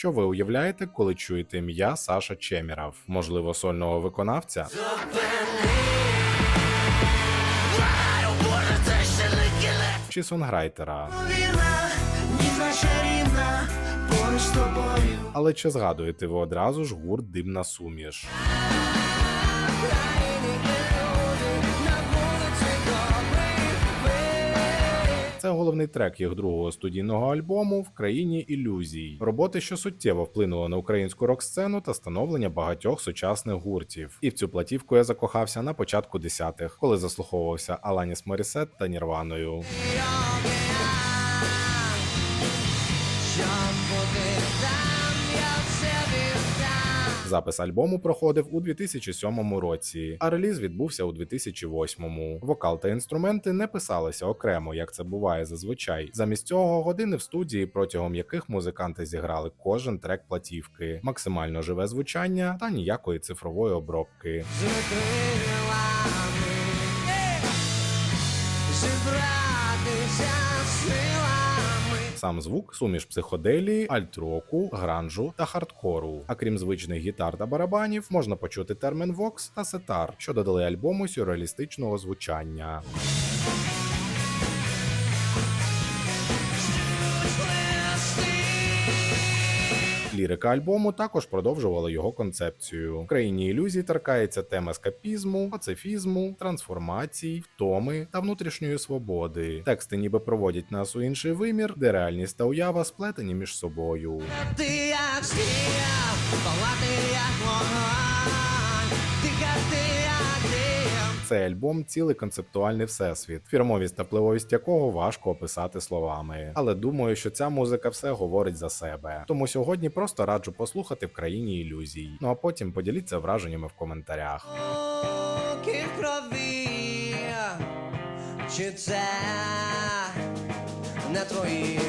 Що ви уявляєте, коли чуєте ім'я Саша Чеміров? Можливо, сольного виконавця? Чи сонграйтера? Але чи згадуєте ви одразу ж гурт Димна суміш? Головний трек їх другого студійного альбому в країні ілюзій. Роботи, що суттєво вплинули на українську рок-сцену та становлення багатьох сучасних гуртів. І в цю платівку я закохався на початку десятих, коли заслуховувався Аланіс Морісет та Нірваною. Запис альбому проходив у 2007 році, а реліз відбувся у 2008. Вокал та інструменти не писалися окремо, як це буває зазвичай. Замість цього години в студії, протягом яких музиканти зіграли кожен трек платівки, максимально живе звучання та ніякої цифрової обробки. Зібратися Сам звук суміш психоделії, альт-року, гранжу та хардкору. А крім звичних гітар та барабанів, можна почути термін вокс та сетар, що додали альбому сюрреалістичного звучання. Лірика альбому також продовжувала його концепцію. В країні ілюзій торкається тема скапізму, пацифізму, трансформацій, втоми та внутрішньої свободи. Тексти ніби проводять нас у інший вимір, де реальність та уява сплетені між собою. Ти як стія, палати як вогонь, дихати як дим. Цей альбом цілий концептуальний всесвіт, фірмовість та пливовість якого важко описати словами. Але думаю, що ця музика все говорить за себе. Тому сьогодні просто раджу послухати в країні ілюзій. Ну а потім поділіться враженнями в коментарях. Чи це не твої?